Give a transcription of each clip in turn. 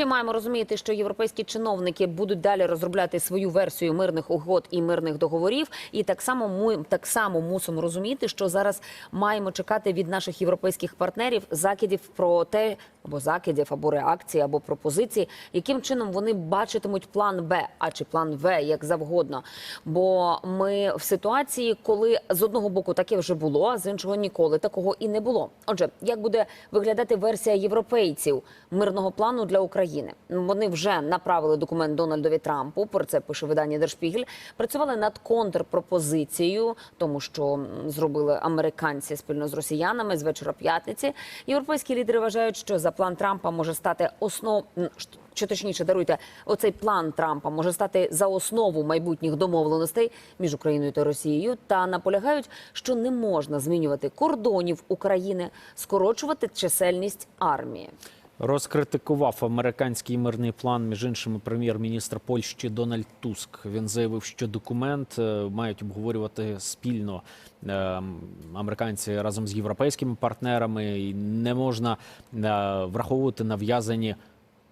Чи маємо розуміти, що європейські чиновники будуть далі розробляти свою версію мирних угод і мирних договорів? І так само ми так само мусимо розуміти, що зараз маємо чекати від наших європейських партнерів закидів про те, або закидів, або реакції, або пропозиції, яким чином вони бачитимуть план Б, а чи план В, як завгодно. Бо ми в ситуації, коли з одного боку таке вже було, а з іншого ніколи такого і не було. Отже, як буде виглядати версія європейців мирного плану для України? Вони вже направили документ Дональдові Трампу. Про це пише видання Держпігель. Працювали над контрпропозицією, тому що зробили американці спільно з росіянами з вечора п'ятниці. Європейські лідери вважають, що за план Трампа може стати основ... чи точніше даруйте, оцей план Трампа може стати за основу майбутніх домовленостей між Україною та Росією, та наполягають, що не можна змінювати кордонів України, скорочувати чисельність армії. Розкритикував американський мирний план, між іншими, прем'єр-міністр Польщі Дональд Туск. Він заявив, що документ е, мають обговорювати спільно е, американці разом з європейськими партнерами, і не можна е, враховувати нав'язані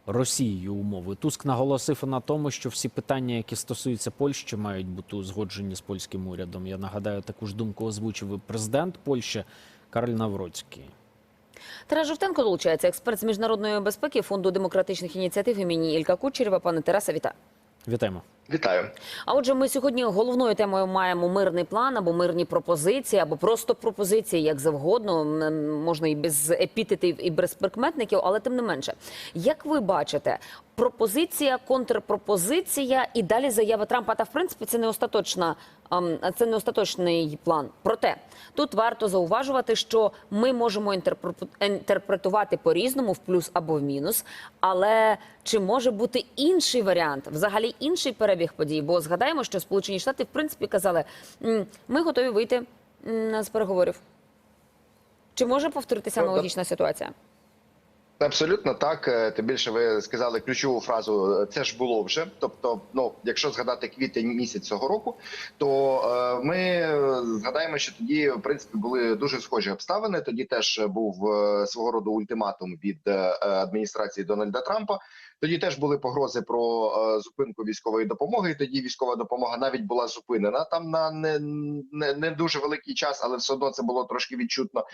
Росією умови. Туск наголосив на тому, що всі питання, які стосуються Польщі, мають бути узгоджені з польським урядом. Я нагадаю, таку ж думку озвучив і президент Польщі Карл Навроцький. Тарас Жовтенко долучається експерт з міжнародної безпеки фонду демократичних ініціатив імені Ілька Кучерєва. Пане Тараса, вітаю. Вітаємо. Вітаю. А отже, ми сьогодні головною темою маємо мирний план або мирні пропозиції, або просто пропозиції, як завгодно. Можна і без епітетів, і без прикметників, але тим не менше. Як ви бачите, пропозиція, контрпропозиція і далі заява Трампа. Та в принципі це не остаточна. Це не остаточний план. Проте тут варто зауважувати, що ми можемо інтерпре- інтерпретувати по-різному, в плюс або в мінус. Але чи може бути інший варіант, взагалі інший перебіг подій? Бо згадаємо, що Сполучені Штати в принципі казали, ми готові вийти з переговорів. Чи може повторитися аналогічна ситуація? Абсолютно так. Е, Тим більше ви сказали ключову фразу. е, Це ж було вже. Тобто, ну якщо згадати квітень місяць цього року, то е, ми згадаємо, що тоді в принципі були дуже схожі обставини. Тоді теж був свого роду ультиматум від адміністрації Дональда Трампа. Тоді теж були погрози про е, зупинку військової допомоги. Тоді військова допомога навіть була зупинена там на не, не, не дуже великий час, але все одно це було трошки відчутно.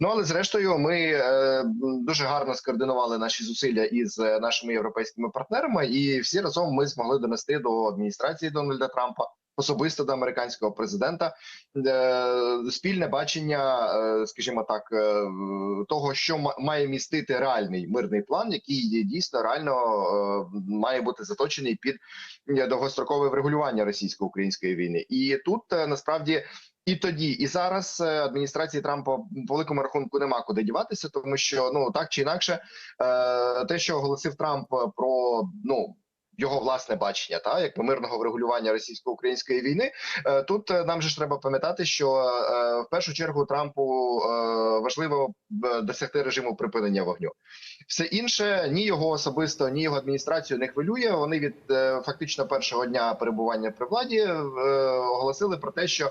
Ну але зрештою, ми е, дуже гарно скоординували наші зусилля із е, нашими європейськими партнерами, і всі разом ми змогли донести до адміністрації Дональда Трампа. Особисто до американського президента е, спільне бачення, е, скажімо так, е, того, що ма- має містити реальний мирний план, який дійсно реально має бути заточений під довгострокове врегулювання російсько-української війни. І тут насправді і тоді, і зараз адміністрації Трампа по великому рахунку нема куди діватися, тому що ну так чи інакше, те, що оголосив Трамп про ну. Його власне бачення, та якби мирного врегулювання російсько-української війни. Е, Тут е, нам же ж треба пам'ятати, що е, в першу чергу Трампу важливо досягти режиму припинення вогню. Все інше ні його особисто, ні його адміністрацію не хвилює. Вони від фактично першого дня перебування при владі оголосили про те, що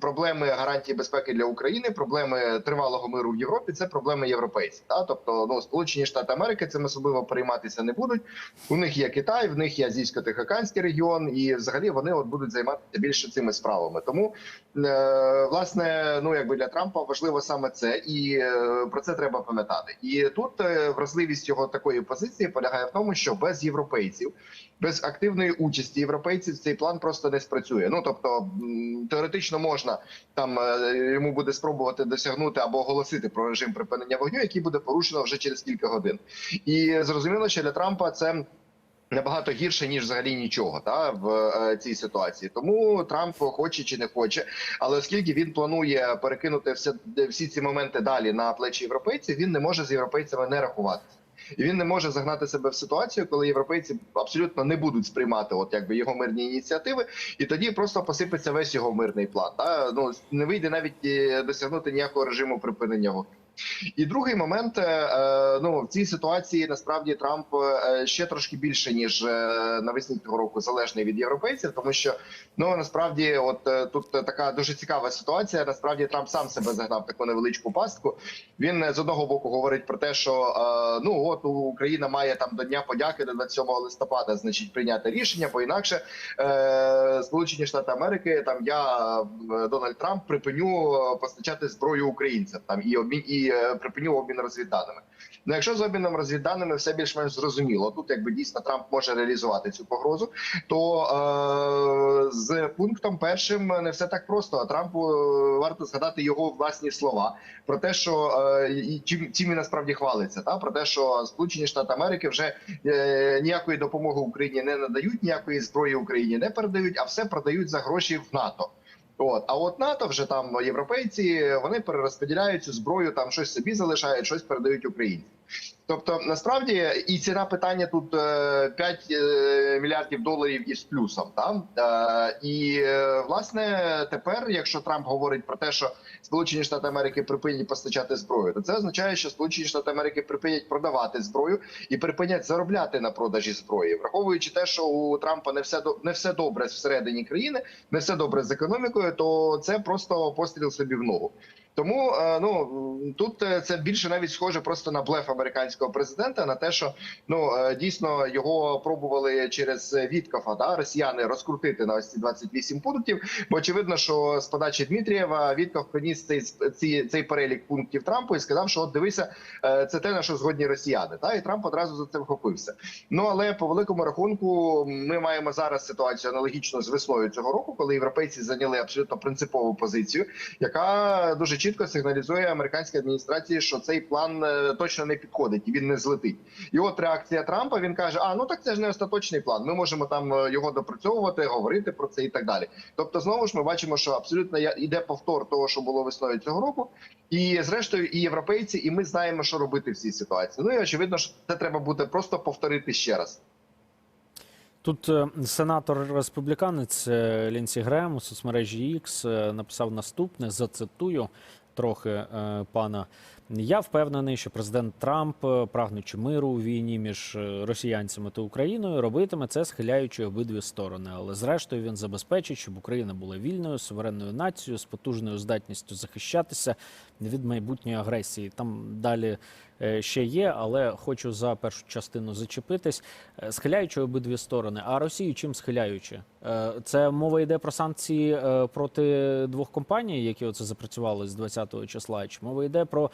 проблеми гарантії безпеки для України, проблеми тривалого миру в Європі це проблеми європейців. Та тобто, ну Сполучені Штати Америки цим особливо перейматися не будуть. У них є Китай, в них є Азійсько-Тихоокеанський регіон, і взагалі вони от будуть займатися більше цими справами. Тому е, власне, ну якби для Трампа важливо саме це, і е, про це треба пам'ятати. І тут е, вразливість його такої позиції полягає в тому, що без європейців, без активної участі європейців цей план просто не спрацює. Ну тобто теоретично можна там е, йому буде спробувати досягнути або оголосити про режим припинення вогню, який буде порушено вже через кілька годин. І зрозуміло, що для Трампа це. Набагато гірше ніж взагалі нічого та в е, цій ситуації. Тому Трамп хоче чи не хоче, але оскільки він планує перекинути все всі ці моменти далі на плечі європейців, він не може з європейцями не рахуватися. І він не може загнати себе в ситуацію, коли європейці абсолютно не будуть сприймати, от якби його мирні ініціативи, і тоді просто посипеться весь його мирний план. Та ну не вийде навіть е, досягнути ніякого режиму припинення вогню. І другий момент, е, ну в цій ситуації насправді Трамп е, ще трошки більше ніж е, навесні цього року залежний від європейців, тому що ну насправді, от тут така дуже цікава ситуація. Насправді Трамп сам себе загнав таку невеличку пастку. Він з одного боку говорить про те, що ну от Україна має там до дня подяки до 27 листопада, значить прийняти рішення, бо інакше Сполучені Штати Америки, там я Дональд Трамп припиню постачати зброю українцям там і обмін і е, припиню обмін розвідданими. Ну, якщо з обміном розвідданими все більш-менш зрозуміло, тут якби дійсно Трамп може реалізувати цю погрозу, то е, з пунктом першим не все так просто. А Трампу е, варто згадати його власні слова про те, що е, чим чим він насправді хвалиться, та про те, що Сполучені Штати Америки вже е, ніякої допомоги Україні не надають, ніякої зброї Україні не передають, а все продають за гроші в НАТО. От а от НАТО вже там європейці вони перерозподіляють цю зброю, там щось собі залишають, щось передають українцям. Тобто, насправді і ціна питання тут е, 5 е, мільярдів доларів із плюсом. Там е, і е, власне тепер, якщо Трамп говорить про те, що Сполучені Штати Америки припинять постачати зброю, то це означає, що Сполучені Штати Америки припинять продавати зброю і припинять заробляти на продажі зброї, враховуючи те, що у Трампа не все не все добре всередині країни, не все добре з економікою, то це просто постріл собі в ногу. Тому е, ну тут е, це більше навіть схоже просто на блеф американського президента, на те, що ну е, дійсно його пробували через Віткофа, да, росіяни розкрутити на ось ці 28 пунктів. Бо очевидно, що з подачі Дмитрієва Вітков приніс цей цей, цей перелік пунктів Трампу і сказав, що от дивися, е, це те на що згодні росіяни. Та і Трамп одразу за це вхопився. Ну але по великому рахунку ми маємо зараз ситуацію аналогічно з весною цього року, коли європейці зайняли абсолютно принципову позицію, яка дуже чітко сигналізує американській адміністрації, що цей план е, точно не підходить він не злетить. І от реакція Трампа він каже: А ну так це ж не остаточний план. Ми можемо там е, його допрацьовувати, говорити про це і так далі. Тобто, знову ж ми бачимо, що абсолютно йде повтор того, що було весною цього року, і зрештою, і європейці, і ми знаємо, що робити в цій ситуації. Ну і очевидно, що це треба буде просто повторити ще раз. Тут е, сенатор республіканець е, Лінсі Грем у соцмережі X написав наступне: зацитую трохи пана. Я впевнений, що президент Трамп, е, прагнучи миру у війні між е, росіянцями та Україною, робитиме це, схиляючи обидві сторони. Але зрештою він забезпечить, щоб Україна була вільною, суверенною нацією з потужною здатністю захищатися від майбутньої агресії. Там далі е, ще є, але хочу за першу частину зачепитись. Схиляючи обидві сторони. А Росію чим схиляючи? Це мова йде про санкції проти двох компаній, які оце запрацювали з 20-го числа. Чи мова йде про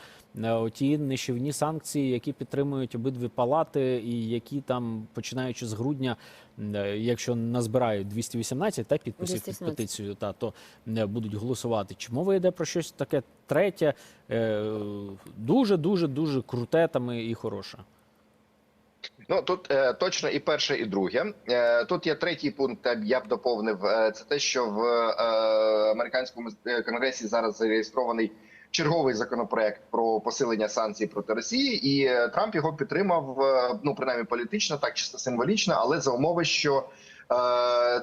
ті нищівні санкції, які підтримують обидві палати, і які там, починаючи з грудня, е, якщо назбирають 218 та підписів під петицію, та то не будуть голосувати. Чи мова йде про щось таке третє, е, дуже дуже дуже круте там і хороше? Ну тут е, точно і перше, і друге. Е, тут є третій пункт. е, Я б доповнив е, це те, що в е, американському е, конгресі зараз зареєстрований черговий законопроект про посилення санкцій проти Росії, і е, Трамп його підтримав. е, ну принаймні політично, так чисто символічно, але за умови, що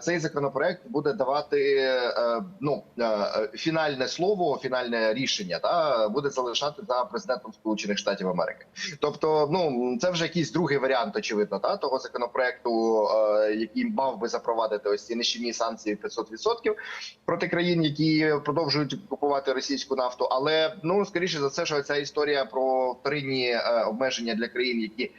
цей законопроект буде давати е, ну е, фінальне слово, фінальне рішення, та буде залишати за президентом Сполучених Штатів Америки. Тобто, ну це вже якийсь другий варіант, очевидно, та того законопроекту, е, який мав би запровадити ось ці нищівні санкції 500% проти країн, які продовжують купувати російську нафту. Але ну скоріше за все, що ця історія про вторинні е, обмеження для країн, які е,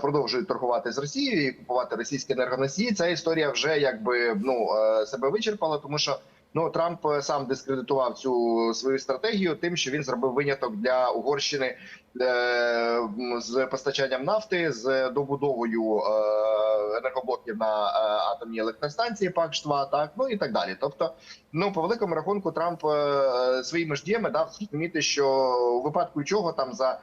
продовжують торгувати з Росією і купувати російські енергоносії. Ця історія вже якби ну е, себе вичерпала, тому що. Ну Трамп е, сам дискредитував цю свою стратегію тим, що він зробив виняток для Угорщини е, з постачанням нафти, з добудовою е, енергоблоків на е, атомній електростанції ПАК-2, так ну і так далі. Тобто, ну по великому рахунку, Трамп е, своїми ж діями дав зрозуміти, що у випадку чого там за е,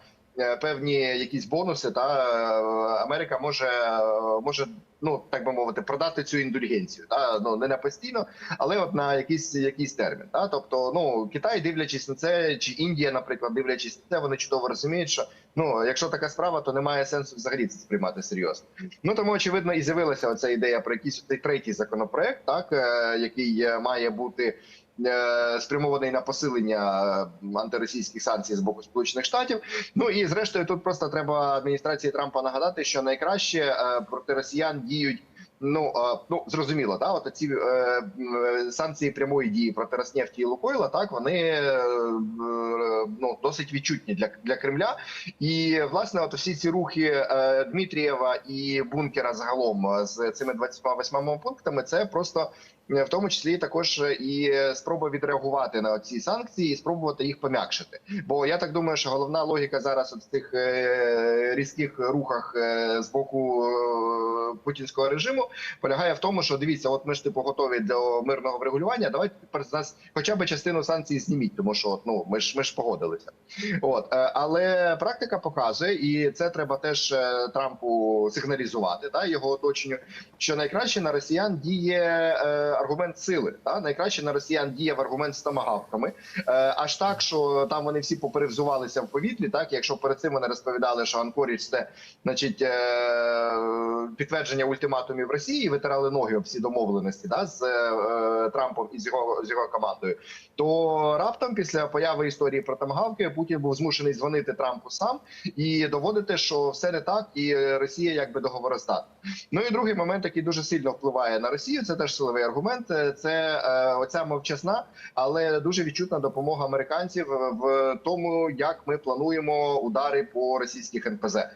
певні якісь бонуси, та е, Америка може е, може. Ну так би мовити, продати цю індульгенцію, та ну не на постійно, але от на якийсь якийсь термін. Та тобто, ну Китай, дивлячись на це, чи Індія, наприклад, дивлячись на це, вони чудово розуміють, що ну якщо така справа, то немає сенсу взагалі це сприймати серйозно. Ну тому очевидно і з'явилася оця ідея про якийсь цей третій законопроект, так е, який е, має бути. Е, спрямований на посилення антиросійських санкцій з боку Сполучених Штатів. Ну і зрештою, тут просто треба адміністрації Трампа нагадати, що найкраще е, проти росіян діють. Ну е, ну зрозуміло, да, от ці е, санкції прямої дії проти Роснефті і Лукойла, так вони е, ну досить відчутні для для Кремля. І власне, от всі ці рухи е, Дмитрієва і бункера загалом з цими 28 пунктами, це просто в тому числі також і спроба відреагувати на ці санкції, і спробувати їх пом'якшити. Бо я так думаю, що головна логіка зараз от в цих е, різких рухах е, з боку е, путінського режиму полягає в тому, що дивіться, от ми ж типу готові до мирного врегулювання. Давайте тепер нас хоча б частину санкцій зніміть, тому що ну ми ж ми ж погодилися. От е, але практика показує, і це треба теж е, Трампу сигналізувати та його оточенню. Що найкраще на росіян діє е, аргумент сили, та найкраще на росіян діє в аргумент з томагавками. Е, аж так, що там вони всі поперевзувалися в повітрі. Так, якщо перед цим вони розповідали, що Анкоріч це значить е, підтвердження ультиматумів Росії, витирали ноги об всі домовленості да, з е, Трампом і з його з його командою. То раптом, після появи історії про тамагавки, Путін був змушений дзвонити Трампу сам і доводити, що все не так, і Росія якби договороздатна. Ну і другий момент, який дуже сильно впливає на Росію, це теж силовий аргумент. Це е, оця мовчасна, але дуже відчутна допомога американців в тому, як ми плануємо удари по російських НПЗ. Е,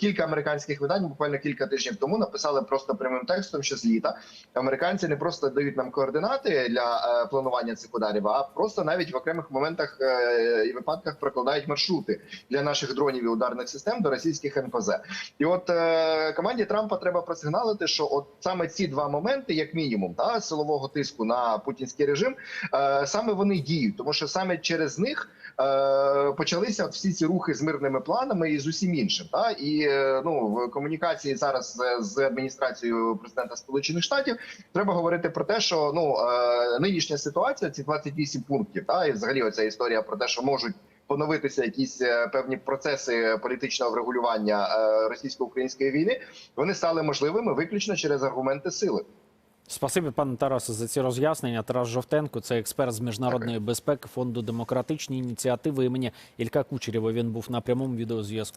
кілька американських видань, буквально кілька тижнів тому, написали просто прямим текстом, що з літа американці не просто дають нам координати для е, планування цих ударів, а просто навіть в окремих моментах е, і випадках прокладають маршрути для наших дронів і ударних систем до російських НПЗ. І от е, команді Трампа треба просигналити, що от саме ці два моменти, як мінімум, та силового тиску на путінський режим, е, саме вони діють, тому що саме через них е, почалися всі ці рухи з мирними планами і з усім іншим. Та і е, ну в комунікації зараз з, адміністрацією президента Сполучених Штатів треба говорити про те, що ну нинішня ситуація, ці 28 пунктів, та і взагалі оця історія про те, що можуть. Поновитися якісь певні процеси політичного врегулювання російсько-української війни. Вони стали можливими виключно через аргументи сили. Спасибі, пане Тарасе, за ці роз'яснення. Тарас Жовтенко, це експерт з міжнародної безпеки фонду демократичні ініціативи імені Ілька Кучерєва. Він був на прямому відеозв'язку.